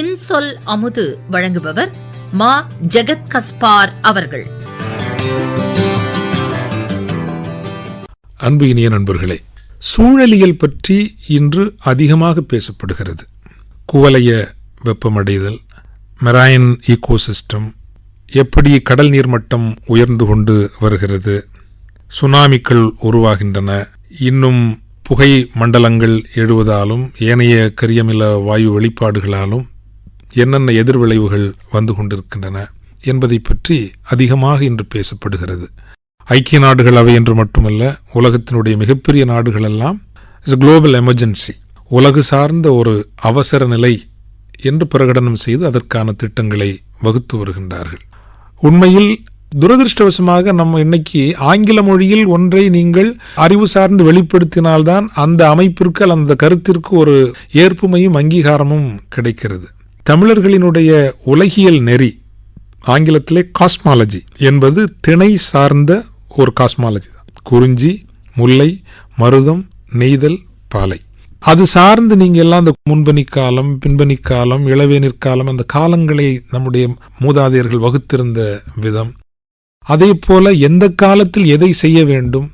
இன்சொல் அமுது வழங்குபவர் மா ஜெகத் கஸ்பார் அவர்கள். அன்பு இனிய நண்பர்களே சூழலியல் பற்றி இன்று அதிகமாக பேசப்படுகிறது. குவலைய வெப்பமடைதல் மெராயன் ஈகோசிஸ்டம் எப்படி கடல் நீர் மட்டம் உயர்ந்து கொண்டு வருகிறது சுனாமிக்கள் உருவாகின்றன இன்னும் புகை மண்டலங்கள் எழுவதாலும் ஏனைய கரியமில வாயு வெளிப்பாடுகளாலும் என்னென்ன எதிர்விளைவுகள் வந்து கொண்டிருக்கின்றன என்பதை பற்றி அதிகமாக இன்று பேசப்படுகிறது. ஐக்கிய நாடுகள் அவை என்று மட்டுமல்ல உலகத்தினுடைய மிகப்பெரிய நாடுகள் எல்லாம் இஸ் குளோபல் எமர்ஜென்சி உலகு சார்ந்த ஒரு அவசர நிலை என்று பிரகடனம் செய்து அதற்கான திட்டங்களை வகுத்து வருகின்றார்கள். உண்மையில் துரதிருஷ்டவசமாக நம்ம இன்னைக்கு ஆங்கில மொழியில் ஒன்றை நீங்கள் அறிவு சார்ந்து வெளிப்படுத்தினால்தான் அந்த அமைப்பிற்கு அந்த கருத்திற்கு ஒரு ஏற்புமையும் அங்கீகாரமும் கிடைக்கிறது. தமிழர்களினுடைய உலகியல் நெறி ஆங்கிலத்திலே காஸ்மாலஜி என்பது திணை சார்ந்த ஒரு காஸ்மாலஜி தான். குறிஞ்சி முல்லை மருதம் நெய்தல் பாலை. அது சார்ந்து நீங்கள் எல்லாம் அந்த முன்பனி காலம் பின்பனி காலம் இளவேனிற் காலம் அந்த காலங்களை நம்முடைய மூதாதையர்கள் வகுத்திருந்த விதம். அதே போல எந்த காலத்தில் எதை செய்ய வேண்டும்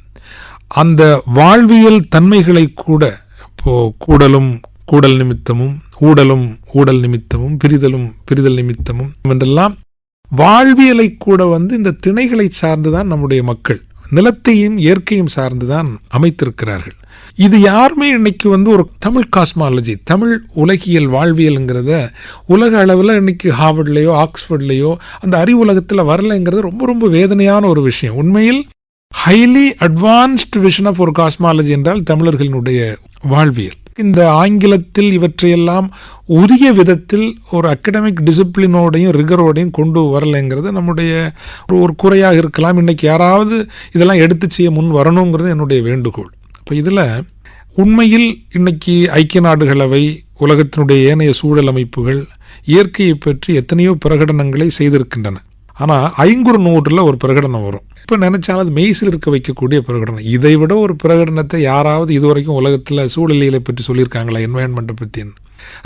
அந்த வாழ்வியல் தன்மைகளை கூட இப்போ கூடலும் கூடல் நிமித்தமும் ஊடலும் ஊடல் நிமித்தமும் பிரிதலும் பிரிதல் நிமித்தமும் என்றெல்லாம் வாழ்வியலை கூட வந்து இந்த திணைகளை சார்ந்துதான் நம்முடைய மக்கள் நிலத்தையும் இயற்கையும் சார்ந்துதான் அமைத்திருக்கிறார்கள். இது யாருமே இன்னைக்கு வந்து ஒரு தமிழ் காஸ்மாலஜி தமிழ் உலகியல் வாழ்வியலுங்கிறத உலக அளவில் இன்னைக்கு ஹார்வர்ட்லேயோ ஆக்ஸ்ஃபோர்ட்லேயோ அந்த அறிவுலகத்தில் வரலைங்கிறது ரொம்ப ரொம்ப வேதனையான ஒரு விஷயம். உண்மையில் ஹைலி அட்வான்ஸ்டு விஷன் ஆஃப் ஒரு காஸ்மாலஜி என்றால் தமிழர்களினுடைய வாழ்வியல். இந்த ஆங்கிலத்தில் இவற்றையெல்லாம் உரிய விதத்தில் ஒரு அகடமிக் டிசிப்ளினோடையும் ரிகரோடையும் கொண்டு வரலைங்கிறது நம்முடைய ஒரு ஒரு குறையாக இருக்கலாம். இன்றைக்கி யாராவது இதெல்லாம் எடுத்து செய்ய முன் வரணுங்கிறது என்னுடைய வேண்டுகோள். இப்போ இதில் உண்மையில் இன்றைக்கி ஐக்கிய நாடுகளவை உலகத்தினுடைய ஏனைய சூழல் அமைப்புகள் இயற்கையை பற்றி எத்தனையோ பிரகடனங்களை செய்திருக்கின்றன. ஆனால் ஐங்குறு நூறில் ஒரு பிரகடனம் வரும். இப்போ நினைச்சாலும் அது மெய்சில் இருக்க வைக்கக்கூடிய பிரகடனம். இதை விட ஒரு பிரகடனத்தை யாராவது இதுவரைக்கும் உலகத்தில் சூழலியலை பற்றி சொல்லியிருக்காங்களா என்வாயன்மெண்ட்டை பற்றின்னு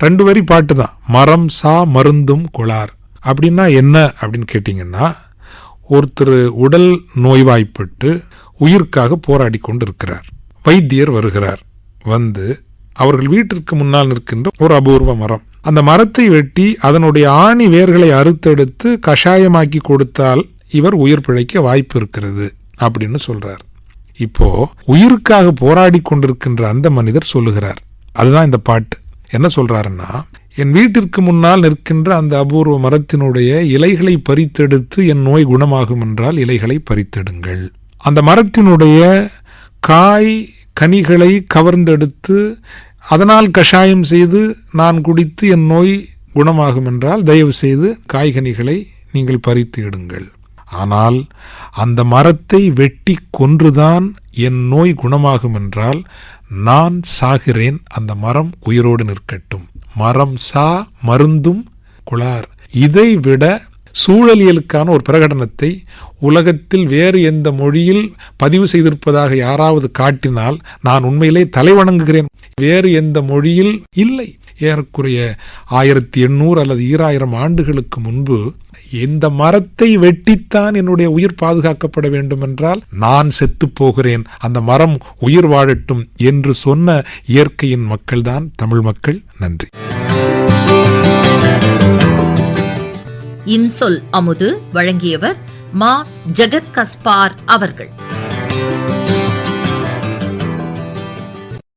ரெண்டு வரி பாட்டு தான் மரம் சா மருந்தும் குளார் அப்படின்னா என்ன அப்படின்னு கேட்டிங்கன்னா ஒருத்தர் உடல் நோய்வாய்ப்பட்டு உயிருக்காக போராடி கொண்டு இருக்கிறார் வைத்தியர் வருகிறார். வந்து அவர்கள் வீட்டிற்கு முன்னால் நிற்கின்ற ஒரு அபூர்வ மரம். அந்த மரத்தை வெட்டி அதனுடைய ஆணி வேர்களை அறுத்தெடுத்து கஷாயமாக்கி கொடுத்தால் இவர் உயிர் பிழைக்க வாய்ப்பு இருக்கிறது அப்படின்னு சொல்றார். இப்போ உயிருக்காக போராடி கொண்டிருக்கின்ற அந்த மனிதர் சொல்லுகிறார். அதுதான் இந்த பாட்டு. என்ன சொல்றாருன்னா என் வீட்டிற்கு முன்னால் நிற்கின்ற அந்த அபூர்வ மரத்தினுடைய இலைகளை பறித்தெடுத்து என் நோய் குணமாகும் என்றால் இலைகளை பறித்தெடுங்கள். அந்த மரத்தினுடைய காய் கனிகளை கவர்ந்தெடுத்து அதனால் கஷாயம் செய்து நான் குடித்து என் நோய் குணமாகும் என்றால் தயவு செய்து காய்கனிகளை நீங்கள் பறித்து இடுங்கள் ஆனால் அந்த மரத்தை வெட்டி கொன்றுதான் என் நோய் குணமாகும் என்றால் நான் சாகிறேன். அந்த மரம் உயிரோடு நிற்கட்டும். மரம் சா மருந்தும் குளார் இதை விட சூழலியலுக்கான ஒரு பிரகடனத்தை உலகத்தில் வேறு எந்த மொழியில் பதிவு செய்திருப்பதாக யாராவது காட்டினால் நான் உண்மையிலே தலைவணங்குகிறேன். வேறு எந்த மொழியில் இல்லை. ஏறக்குறைய ஆயிரத்தி எண்ணூறு அல்லது ஈராயிரம் ஆண்டுகளுக்கு முன்பு இந்த மரத்தை வெட்டித்தான் என்னுடைய உயிர் பாதுகாக்கப்பட வேண்டும் என்றால் நான் செத்து போகிறேன். அந்த மரம் உயிர் வாழட்டும் என்று சொன்ன இயற்கையின் மக்கள்தான் தமிழ் மக்கள். நன்றி. இன்சொல் அமுது வழங்கியவர் மா ஜெகத் கஸ்பார் அவர்கள்.